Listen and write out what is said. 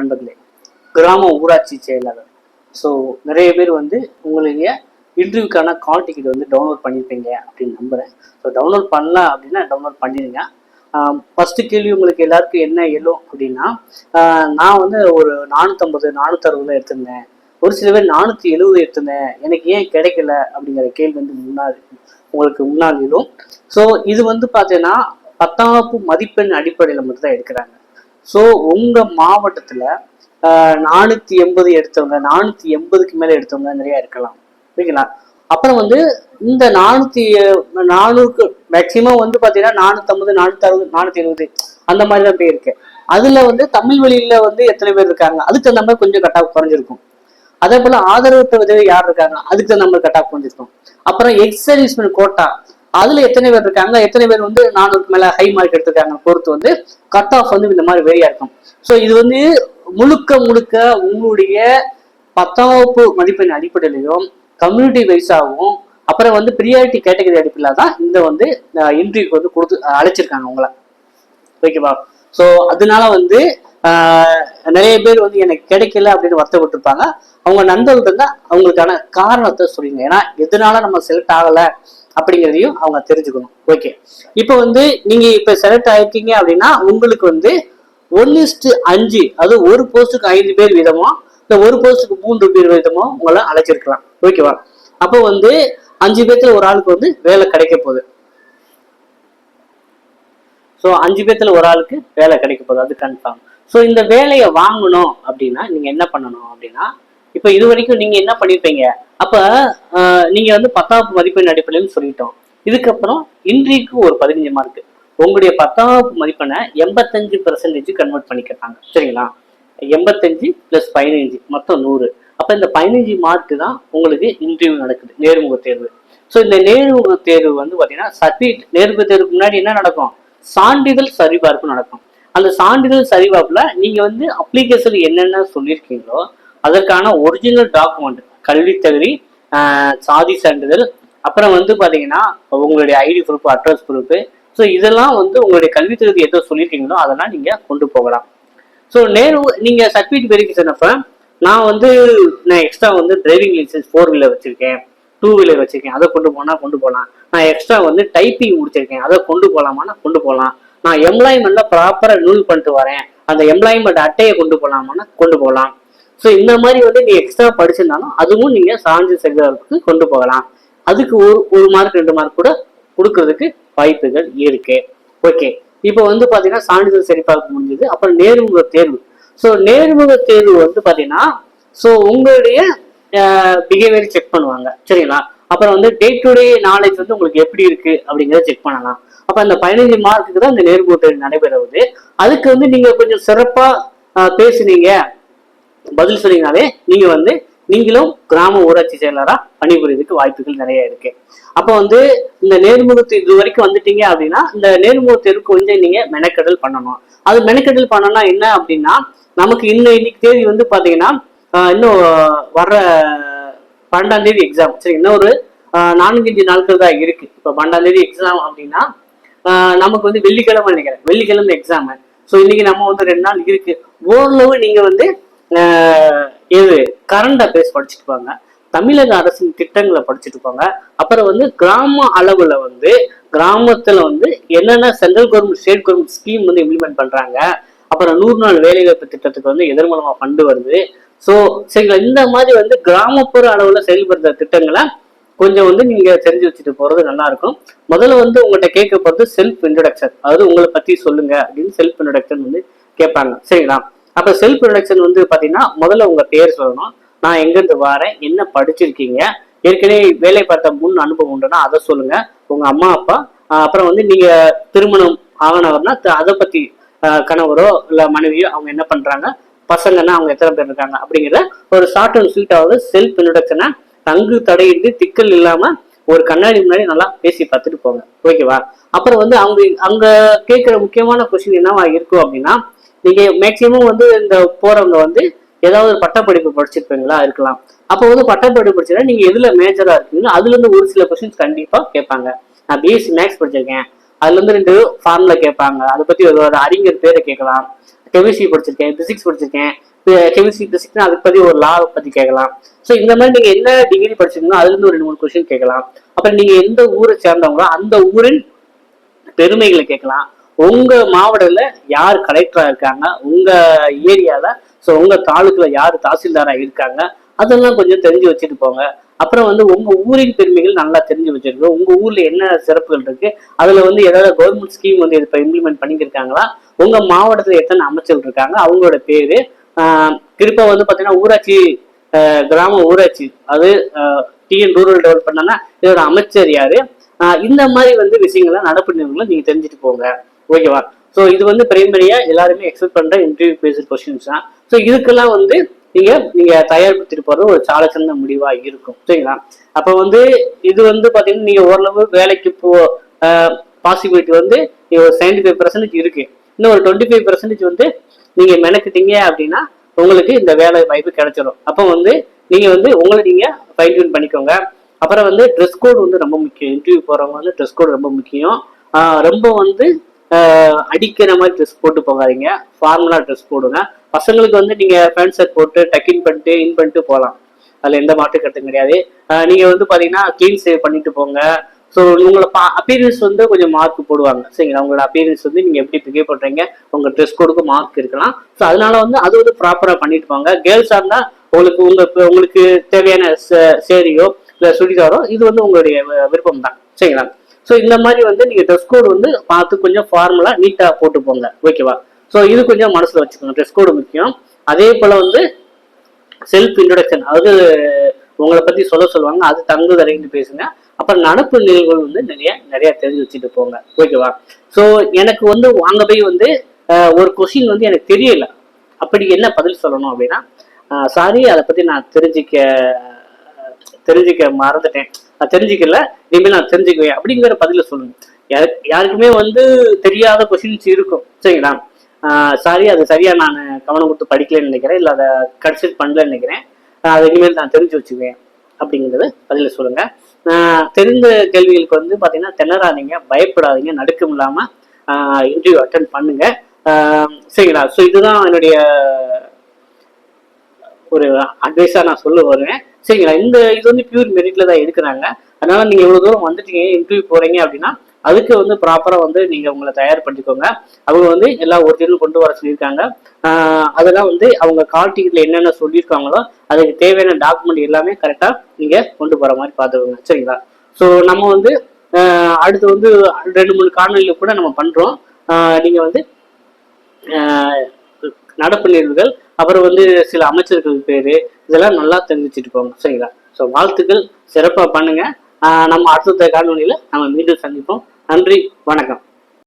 நண்பர்களே கிராம ஊராட்சி செயலாளர். ஸோ நிறைய பேர் வந்து உங்களுடைய இன்டர்வியூக்கான கால் டிக்கெட் வந்து டவுன்லோட் பண்ணியிருப்பீங்க அப்படின்னு நம்புகிறேன் ஸோ டவுன்லோட் பண்ணல அப்படின்னா டவுன்லோட் பண்ணிடுங்க ஃபஸ்ட்டு கேள்வி உங்களுக்கு எல்லாருக்கும் என்ன எழும் அப்படின்னா நான் வந்து ஒரு நானூற்றம்பது நானூற்றறுபதுல எடுத்திருந்தேன். ஒரு சில பேர் நானூற்றி எழுபது எடுத்திருந்தேன். எனக்கு ஏன் கிடைக்கல அப்படிங்கிற கேள்வி வந்து முன்னாள் உங்களுக்கு முன்னாள் எழும். ஸோ இது வந்து பார்த்தீங்கன்னா பத்தாம் வகுப்பு மதிப்பெண் அடிப்படையில் மட்டும் தான் எடுக்கிறாங்க. ஸோ உங்கள் மாவட்டத்தில் நானூற்றி எண்பது எடுத்தவங்க நானூற்றி எண்பதுக்கு மேலே எடுத்தவங்க நிறைய இருக்கலாம். ஓகேங்களா? அப்புறம் வந்து இந்த நானூற்றி நானூறுக்கு மேக்சிமம் வந்து பார்த்தீங்கன்னா நானூற்றம்பது நானூற்றறுபது நானூற்றி எழுபது அந்த மாதிரி தான் போயிருக்கு அதில் வந்து தமிழ் வழியில் வந்து எத்தனை பேர் இருக்காங்க? அதுக்கு தகுந்த மாதிரி கொஞ்சம் கட்டாக குறைஞ்சிருக்கும். அதே போல ஆதரவற்ற உதவி யார் இருக்காங்க? அதுக்கு தகுந்த மாதிரி கட்டாக குறைஞ்சிருக்கும். அப்புறம் எக்ஸ் கோட்டா அதுல எத்தனை பேர் இருக்காங்க? எத்தனை பேர் வந்து நானூறுக்கு மேல ஹை மார்க் எடுத்திருக்காங்க? பொறுத்து வந்து கட் ஆஃப் வந்து இந்த மாதிரி வெரியா இருக்கும். ஸோ இது வந்து முழுக்க முழுக்க உங்களுடைய பத்தாம் வகுப்பு மதிப்பெண் அடிப்படையிலையும் கம்யூனிட்டி வைஸாகவும் அப்புறம் வந்து ப்ரியாரிட்டி கேட்டகரி அடிப்படையில் தான் இந்த வந்து இன்டர்வியூக்கு வந்து கொடுத்து அழைச்சிருக்காங்க உங்களை. ஓகேவா ஸோ அதனால வந்து ஆஹ், நிறைய பேர் வந்து எனக்கு கிடைக்கல அப்படின்னு வருத்தப்பட்டிருப்பாங்க. அவங்க நண்பர்கள் இருந்தால் அவங்களுக்கான காரணத்தை சொல்லுங்க. ஏன்னா எதனால நம்ம செலக்ட் ஆகல? அப்படிங்கிறதையும் அவங்க தெரிஞ்சுக்கணும். ஓகே இப்போ வந்து நீங்க இப்ப செலக்ட் ஆயிருக்கீங்க அப்படின்னா உங்களுக்கு வந்து ஒன்னு அஞ்சு அது ஒரு போஸ்ட்டுக்கு ஐந்து பேர் வீதமோ இந்த ஒரு போஸ்ட்டுக்கு மூன்று பேர் வீதமோ உங்களை அழைச்சிருக்கலாம். ஓகேவா அப்போ வந்து அஞ்சு பேர்த்துல ஒரு ஆளுக்கு வந்து வேலை கிடைக்க போகுது. ஸோ அஞ்சு பேர்த்துல ஒரு ஆளுக்கு வேலை கிடைக்க போகுது. அது கன்ஃபார்ம் ஸோ இந்த வேலையை வாங்கணும் அப்படின்னா நீங்க என்ன பண்ணணும் அப்படின்னா இப்போ இது வரைக்கும் நீங்க என்ன பண்ணிருப்பீங்க? அப்ப நீங்க வந்து பத்தாம் மதிப்பெண் அடிப்படையில் சொல்லிட்டோம். இதுக்கப்புறம் இன்றைக்கு ஒரு பதினஞ்சு மார்க் உங்களுடைய பத்தாம் மதிப்பெண்ணை எண்பத்தஞ்சு பெர்சன்டேஜ் கன்வெர்ட் பண்ணிக்கிறாங்க சரிங்களா? எண்பத்தஞ்சு பிளஸ் பதினஞ்சு மொத்தம் நூறு. அப்ப இந்த பதினஞ்சு மார்க் தான் உங்களுக்கு இன்டர்வியூ நடக்குது நேர்முக தேர்வு. ஸோ இந்த நேர்முக தேர்வு வந்து பார்த்தீங்கன்னா சர்டிஃபிகேட் நேர்முக தேர்வுக்கு முன்னாடி என்ன நடக்கும்? சான்றிதழ் சரிபார்ப்பு நடக்கும். அந்த சான்றிதழ் சரிபார்ப்புல நீங்க வந்து அப்ளிகேஷன் என்னென்ன சொல்லியிருக்கீங்களோ அதற்கான ஒரிஜினல் டாக்குமெண்ட் கல்வி தகுதி சாதி சான்றிதழ் அப்புறம் வந்து பார்த்தீங்கன்னா உங்களுடைய ID proof address proof so இதெல்லாம் வந்து உங்களுடைய கல்வி தகுதி எதோ சொல்லியிருக்கீங்களோ அதெல்லாம் நீங்கள் கொண்டு போகலாம். ஸோ நேரு நீங்கள் சர்டிஃபிகேட் வெரிஃபிகேஷன் அப்போ நான் வந்து நான் எக்ஸ்ட்ரா வந்து டிரைவிங் லைசன்ஸ் ஃபோர் வீலர் வச்சிருக்கேன் டூ வீலர் வச்சிருக்கேன் அதை கொண்டு போனால் கொண்டு போகலாம். நான் எக்ஸ்ட்ரா வந்து டைப்பிங் முடிச்சிருக்கேன் அதை கொண்டு போகலாமான்னா கொண்டு போகலாம். நான் எம்ப்ளாய்மெண்ட்டில் ப்ராப்பராக நூல் பண்ணிட்டு வரேன் அந்த எம்ப்ளாய்மெண்ட் அட்டையை கொண்டு போகலாமான்னா கொண்டு போகலாம். ஸோ இந்த மாதிரி வந்து நீ எக்ஸ்ட்ரா படிச்சிருந்தாலும் அதுவும் நீங்க சாஞ்சு செங்கலுக்கு கொண்டு போகலாம். அதுக்கு ஒரு ஒரு மார்க் ரெண்டு மார்க் கூட கொடுக்கறதுக்கு வாய்ப்புகள் இருக்கு. ஓகே இப்போ வந்து பாத்தீங்கன்னா சான்றிதழ் சரிபார்க்க முடிஞ்சது. அப்புறம் நேர்முக தேர்வு. ஸோ நேர்முக தேர்வு வந்து பாத்தீங்கன்னா ஸோ உங்களுடைய பிஹேவியர் செக் பண்ணுவாங்க. சரிங்களா? அப்புறம் வந்து டே டு டே நாலேஜ் வந்து உங்களுக்கு எப்படி இருக்கு அப்படிங்கிறத செக் பண்ணலாம். அப்ப அந்த பதினஞ்சு மார்க்குக்கு தான் இந்த நேர்முக தேர்வு நடைபெறுவது. அதுக்கு வந்து நீங்க கொஞ்சம் சிறப்பா பேசுனீங்க. பதில் சொன்னீங்கனாலே நீங்க வந்து நீங்களும் கிராம ஊராட்சி செயலரா பணிபுரியதுக்கு வாய்ப்புகள் நிறைய இருக்கு. அப்ப வந்து இந்த நேர்முகத்து இது வரைக்கும் வந்துட்டீங்க அப்படின்னா இந்த நேர்முக தெருக்கு வந்து நீங்க மெனக்கெடல் பண்ணணும். அது மெனக்கெடல் பண்ணனா என்ன அப்படின்னா நமக்கு இன்னும் இன்னைக்கு தேதி வந்து பாத்தீங்கன்னா ஆஹ், இன்னும் வர்ற பன்னெண்டாம் தேதி எக்ஸாம் சரி இன்னும் ஒரு நான்கஞ்சு நாட்கள் தான் இருக்கு. இப்போ பன்னெண்டாம் தேதி எக்ஸாம் அப்படின்னா ஆஹ், நமக்கு வந்து வெள்ளிக்கிழமை நினைக்கிறேன். வெள்ளிக்கிழமை எக்ஸாம் ஸோ இன்னைக்கு நம்ம வந்து ரெண்டு நாள் இருக்கு. ஓரளவு நீங்க வந்து இது கரண்ட் அஃபேர்ஸ் படிச்சுட்டு போங்க தமிழக அரசின் திட்டங்களை படிச்சுட்டு போங்க அப்புறம் வந்து கிராம அளவில் வந்து கிராமத்தில் வந்து என்னென்ன central government state government scheme வந்து இம்ப்ளிமெண்ட் பண்ணுறாங்க அப்புறம் நூறு நாள் வேலைவாய்ப்பு திட்டத்துக்கு வந்து எதன் மூலமாக ஃபண்டு வருது. ஸோ சரிங்களா? இந்த மாதிரி வந்து கிராமப்புற அளவில் செயல்படுத்துகிற திட்டங்களை கொஞ்சம் வந்து நீங்க தெரிஞ்சு வச்சுட்டு போறது நல்லா இருக்கும். முதல்ல வந்து உங்கள்கிட்ட கேட்க போகிறது செல்ஃப் இன்ட்ரடக்ஷன் அதாவது உங்களை பத்தி சொல்லுங்க அப்படின்னு செல்ஃப் இன்ட்ரடக்ஷன் வந்து கேட்பாங்க. சரிங்களா? அப்ப செல்ஃப் இன்ட்ரடக்ஷன் வந்து பாத்தீங்கன்னா முதல்ல உங்க பேர் சொல்லணும். நான் எங்கிருந்து வரேன் என்ன படிச்சிருக்கீங்க? ஏற்கனவே வேலை பார்த்த முன் அனுபவம் உண்டுன்னா அதை சொல்லுங்க. உங்க அம்மா அப்பா அப்புறம் வந்து நீங்க திருமணம் ஆகணவர்னா அதை பத்தி கணவரோ இல்ல மனைவியோ அவங்க என்ன பண்றாங்க? பசங்கன்னா அவங்க எத்தனை பேர் இருக்காங்க? அப்படிங்கிற ஒரு ஷார்ட் அண்ட் ஸ்வீட்டாவது செல்ஃப் இன்ட்ரடக்ஷனை தங்கு தடையின்றி திக்கல் இல்லாம ஒரு கண்ணாடி முன்னாடி நல்லா பேசி பார்த்துட்டு போங்க. ஓகேவா அப்புறம் வந்து அவங்க அங்க கேட்குற முக்கியமான கொஸ்டின் என்னவா இருக்கும் அப்படின்னா நீங்க மேக்சிமம் வந்து இந்த போறவங்க வந்து ஏதாவது ஒரு பட்டப்படிப்பு படிச்சிருப்பீங்களா? இருக்கலாம். அப்போ வந்து பட்டப்படிப்பு படிச்சா நீங்க எதுல மேஜரா இருக்கீங்களோ அதுல இருந்து ஒரு சில கொஸ்டின்ஸ் கண்டிப்பா கேட்பாங்க. நான் பிஎஸ்சி மேக்ஸ் படிச்சிருக்கேன். அதுல இருந்து ரெண்டு ஃபார்முலா கேட்பாங்க. அதை பத்தி ஒரு ஒரு அறிஞர் பேரை கேட்கலாம். கெமிஸ்ட்ரி படிச்சிருக்கேன் பிசிக்ஸ் படிச்சிருக்கேன். கெமிஸ்ட்ரி பிசிக்ஸ்னா அதுக்கு பத்தி ஒரு லா பத்தி கேட்கலாம். ஸோ இந்த மாதிரி நீங்க என்ன டிகிரி படிச்சிருக்கீங்களோ அதுல இருந்து ஒரு ரெண்டு மூணு கொஸ்டின் கேட்கலாம். அப்புறம் நீங்க எந்த ஊரை சேர்ந்தவங்களோ அந்த ஊரின் பெருமைகளை கேட்கலாம். உங்க மாவட்டத்துல யார் கலெக்டரா இருக்காங்க? உங்க ஏரியால ஸோ உங்க தாலுக்குல யார் தாசில்தாரா இருக்காங்க? அதெல்லாம் கொஞ்சம் தெரிஞ்சு வச்சுட்டு போங்க. அப்புறம் வந்து உங்க ஊரின் பெருமைகள் நல்லா தெரிஞ்சு வச்சிருக்கோம் உங்க ஊர்ல என்ன சிறப்புகள் இருக்கு? அதுல வந்து ஏதாவது கவர்மெண்ட் ஸ்கீம் வந்து இப்போ இம்ப்ளிமெண்ட் பண்ணியிருக்காங்களா உங்க மாவட்டத்துல எத்தனை அமைச்சர்கள் இருக்காங்க? அவங்களோட பேரு திருப்ப வந்து பாத்தீங்கன்னா ஊராட்சி கிராம ஊராட்சி அது டிஎன் ரூரல் டெவலப்மெண்ட்னா இதோட அமைச்சர் யாரு? இந்த மாதிரி வந்து விஷயங்களை நடப்பு நிறுவனங்களை நீங்க தெரிஞ்சுட்டு போங்க. ஓகேவா? ஸோ இது வந்து பிரைமரியா எல்லாருமே எக்ஸ்பெக்ட் பண்ற இன்டர்வியூ பேஸ்ட் கொஸ்டின்ஸ் தான். ஸோ இதுக்கெல்லாம் வந்து நீங்க நீங்க தயார்படுத்திட்டு போறது ஒரு சால சிறந்த முடிவா இருக்கும். சரிங்களா? அப்ப வந்து இது வந்து பாத்தீங்கன்னா நீங்க ஓரளவு வேலைக்கு போ பாசிபிலிட்டி வந்து ஒரு செவன்டி ஃபைவ் பர்சன்டேஜ் இருக்கு. இன்னும் ஒரு டுவெண்ட்டி ஃபைவ் பர்சன்டேஜ் வந்து நீங்க மெனக்கிட்டீங்க அப்படின்னா உங்களுக்கு இந்த வேலை வாய்ப்பு கிடைச்சிடும் அப்போ வந்து நீங்கள் வந்து உங்களை நீங்கள் ஃபைன் டியூன் பண்ணிக்கோங்க. அப்புறம் வந்து ட்ரெஸ் கோட் வந்து ரொம்ப முக்கியம். இன்டர்வியூ போகிறவங்க வந்து ட்ரெஸ் கோட் ரொம்ப முக்கியம். ரொம்ப வந்து அடிக்கிற மாதிரி ட்ரெஸ் போட்டு போகாதீங்க. ஃபார்மலாக ட்ரெஸ் போடுங்க. பசங்களுக்கு வந்து நீங்கள் பேண்ட் ஷர்ட் போட்டு டக்கின் பண்ணிட்டு இன் பண்ணிட்டு போகலாம். அதில் எந்த மாற்று கருத்தும் கிடையாது. நீங்கள் வந்து பார்த்தீங்கன்னா க்ளீன் சேவ் பண்ணிட்டு போங்க. ஸோ உங்களை பா அப்பியரன்ஸ் வந்து கொஞ்சம் மார்க் போடுவாங்க. சரிங்களா? உங்களோட அப்பியரன்ஸ் வந்து நீங்கள் எப்படி பிகேவ் பண்ணுறீங்க உங்கள் ட்ரெஸ் கோடுக்கு மார்க் இருக்கலாம். ஸோ அதனால வந்து அது வந்து ப்ராப்பராக பண்ணிட்டு போங்க. கேர்ள்ஸாக இருந்தால் உங்களுக்கு உங்கள் உங்களுக்கு தேவையான சேரியோ இல்லை சுடிதாரோ இது வந்து உங்களுடைய விருப்பம் தான் சரிங்களா? ஸோ இந்த மாதிரி வந்து நீங்கள் ட்ரெஸ் கோடு வந்து பார்த்து கொஞ்சம் ஃபார்மலாக நீட்டாக போட்டு போங்க ஓகேவா ஸோ இது கொஞ்சம் மனசில் வச்சுக்கோங்க. ட்ரெஸ் கோடு முக்கியம். அதே போல் வந்து செல்ஃப் இன்ட்ரொடக்ஷன் அதாவது உங்களை பற்றி சொல்ல சொல்லுவாங்க. அது தங்கு தரைன்னு பேசுங்க. அப்புறம் நடப்பு நிகழ்வுகள் வந்து நிறைய நிறையா தெரிஞ்சு வச்சுட்டு போங்க. ஓகேவா ஸோ எனக்கு வந்து வாங்க போய் வந்து ஒரு கொஷின் வந்து எனக்கு தெரியல. அப்படி என்ன பதில் சொல்லணும் அப்படின்னா சாரி அதை பற்றி நான் தெரிஞ்சிக்க தெரிஞ்சுக்க மறந்துட்டேன். நான் தெரிஞ்சுக்கல. இனிமேல் நான் தெரிஞ்சுக்குவேன். அப்படிங்கிற பதில சொல்லுங்க யாருக்குமே வந்து தெரியாத கொஸ்டின்ஸ் இருக்கும். சரிங்களா? சாரி அது சரியா நான் கவனம் கொடுத்து படிக்கலன்னு நினைக்கிறேன். இல்லை அதை கன்சிடர் பண்ணலன்னு நினைக்கிறேன். அது இனிமேல் நான் தெரிஞ்சு வச்சுக்குவேன். அப்படிங்கிறது பதில சொல்லுங்க. ஆஹ் தெரிந்த கேள்விகளுக்கு வந்து பார்த்தீங்கன்னா திணறாதீங்க. பயப்படாதீங்க. நடுக்கம் இல்லாமல் இன்டர்வியூ அட்டன் பண்ணுங்க. ஆஹ் சரிங்களா? ஸோ இதுதான் என்னுடைய ஒரு அட்வைஸாக நான் சொல்ல வருவேன். சரிங்களா? இந்த இது வந்து பியூர் மெரிட்ல தான் எடுக்கிறாங்க. அதனால நீங்கள் இவ்வளோ தூரம் வந்துட்டீங்க இன்டர்வியூ போகிறீங்க அப்படின்னா அதுக்கு வந்து ப்ராப்பராக வந்து நீங்கள் உங்களை தயார்படுத்திக்கோங்க அவங்க வந்து எல்லா ஒரிஜினலும் கொண்டு வர சொல்லியிருக்காங்க. அதெல்லாம் வந்து அவங்க கால் டிக்கெட்டில் என்னென்ன சொல்லியிருக்காங்களோ அதுக்கு தேவையான டாக்குமெண்ட் எல்லாமே கரெக்டாக நீங்கள் கொண்டு போகிற மாதிரி பார்த்துக்கோங்க. சரிங்களா? ஸோ நம்ம வந்து அடுத்து வந்து ரெண்டு மூணு காணொலியில் கூட நம்ம பண்ணுறோம் நீங்கள் வந்து நடப்பு நிகழ்வுகள் அப்புறம் வந்து சில அமைச்சர்கள் பேரு இதெல்லாம் நல்லா தெரிஞ்சுட்டு போங்க சரிங்களா? ஸோ வாழ்த்துக்கள் சிறப்பாக பண்ணுங்க. ஆஹ் நம்ம அடுத்த காணொலியில நம்ம மீண்டும் சந்திப்போம். நன்றி வணக்கம்.